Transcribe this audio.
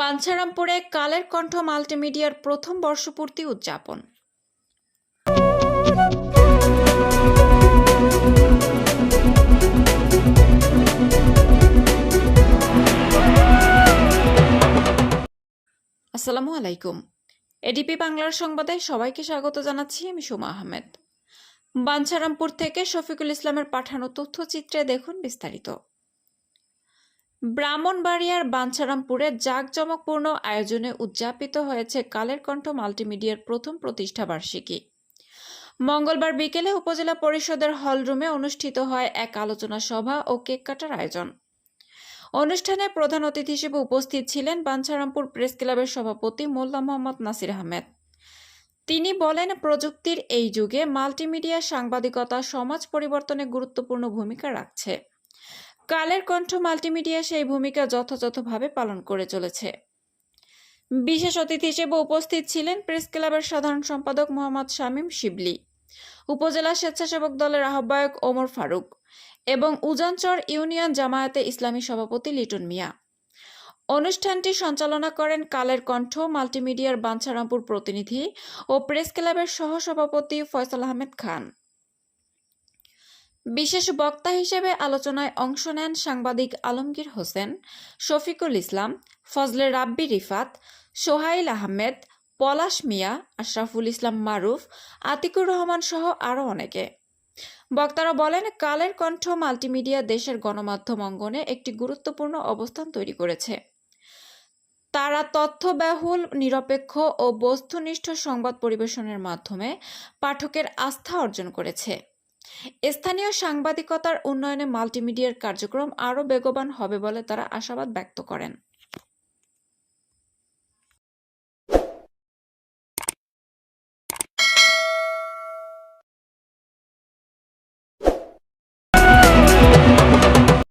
বাঞ্ছারামপুরে কালের কণ্ঠ মাল্টিমিডিয়ার প্রথম বর্ষপূর্তি উদযাপন। আসসালামু আলাইকুম। এডিপি বাংলার সংবাদে সবাইকে স্বাগত জানাচ্ছি আমি সুমা আহমেদ। বাঞ্ছারামপুর থেকে শফিকুল ইসলামের পাঠানো তথ্যচিত্রে দেখুন বিস্তারিত। ব্রাহ্মণবাড়িয়ার বাঞ্ছারামপুরে জাঁকজমকপূর্ণ আয়োজনে উদযাপিত হয়েছে কালের কণ্ঠ মাল্টিমিডিয়ার প্রথম প্রতিষ্ঠা বার্ষিকী। মঙ্গলবার বিকেলে উপজেলা পরিষদের হলরুমে অনুষ্ঠিত হয় এক আলোচনা সভা ও কেক কাটার আয়োজন। অনুষ্ঠানে প্রধান অতিথি হিসেবে উপস্থিত ছিলেন বাঞ্ছারামপুর প্রেস ক্লাবের সভাপতি মোল্লা মোহাম্মদ নাসির আহমেদ। তিনি বলেন, প্রযুক্তির এই যুগে মাল্টিমিডিয়া সাংবাদিকতা সমাজ পরিবর্তনে গুরুত্বপূর্ণ ভূমিকা রাখছে। কালের কণ্ঠ মাল্টিমিডিয়া সেই ভূমিকা যথাযথভাবে পালন করে চলেছে। বিশেষ অতিথি হিসেবে উপস্থিত ছিলেন প্রেস ক্লাবের সাধারণ সম্পাদক মোহাম্মদ শামীম শিবলি, উপজেলা স্বেচ্ছাসেবক দলের আহ্বায়ক ওমর ফারুক এবং উজানচর ইউনিয়ন জামায়াতে ইসলামী সভাপতি লিটন মিয়া। অনুষ্ঠানটি সঞ্চালনা করেন কালের কণ্ঠ মাল্টিমিডিয়ার বাঞ্ছারামপুর প্রতিনিধি ও প্রেস ক্লাবের সহসভাপতি ফয়সাল আহমেদ খান। বিশেষ বক্তা হিসেবে আলোচনায় অংশ নেন সাংবাদিক আলমগীর হোসেন, শফিকুল ইসলাম, ফজলে রাব্বি রিফাত, সোহাইল আহমেদ, পলাশ মিয়া, আশরাফুল ইসলাম মারুফ, আতিকুর রহমান সহ আরও অনেকে। বক্তারা বলেন, কালের কণ্ঠ মাল্টিমিডিয়া দেশের গণমাধ্যম অঙ্গনে একটি গুরুত্বপূর্ণ অবস্থান তৈরি করেছে। তারা তথ্যবাহুল, নিরপেক্ষ ও বস্তুনিষ্ঠ সংবাদ পরিবেশনের মাধ্যমে পাঠকের আস্থা অর্জন করেছে। স্থানীয় সাংবাদিকতার উন্নয়নে মাল্টিমিডিয়ার কার্যক্রম আরও বেগবান হবে বলে তারা আশাবাদ ব্যক্ত করেন।